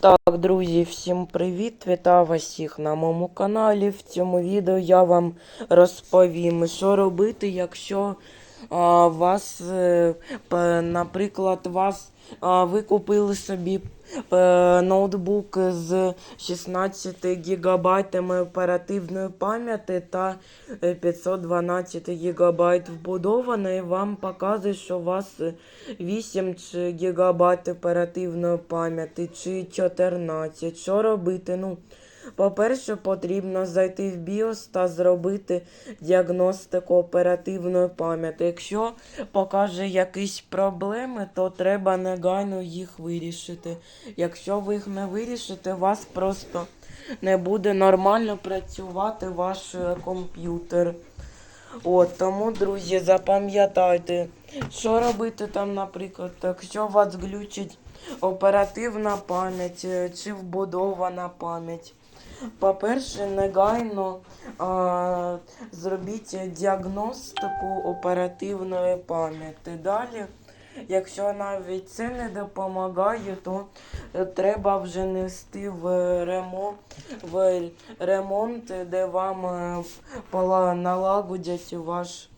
Так, друзі, всім привіт! Вітаю вас всіх на моєму каналі. В цьому відео я вам розповім, що робити, якщо вас, е, наприклад, вас ви купили собі е, ноутбук з 16 гігабайтами оперативної пам'яті та е, 512 гігабайт вбудованої, вам показує, що у вас е, 8 чи гігабайт оперативної пам'яті чи 14. Що робити? Ну, по-перше, потрібно зайти в BIOS та зробити діагностику оперативної пам'яті. Якщо покаже якісь проблеми, то треба негайно їх вирішити. Якщо ви їх не вирішите, у вас просто не буде нормально працювати ваш е, комп'ютер. От, тому, друзі, запам'ятайте, що робити там, наприклад, якщо вас глючить оперативна пам'ять е, чи вбудована пам'ять. По-перше, негайно а, зробіть діагностику оперативної пам'яті. Далі, якщо навіть це не допомагає, то е, треба вже нести в ремонт, в ремонт, де вам налагодять ваш,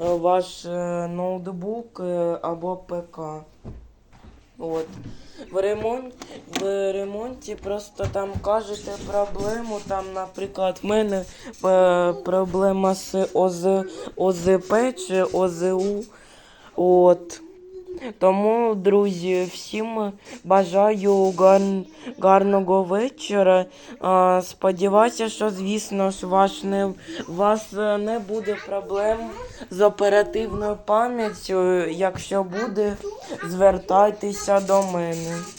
е, ваш е, ноутбук е, або ПК. От. В, ремонт, в ремонті просто там кажете проблему. Там, наприклад, в мене е, проблема з ОЗ, ОЗП чи ОЗУ. От. Тому, друзі, всім бажаю гар... гарного вечора. А, сподіваюся, що, звісно ж, ваш не... вас не буде проблем з оперативною пам'яттю. Якщо буде, звертайтеся до мене.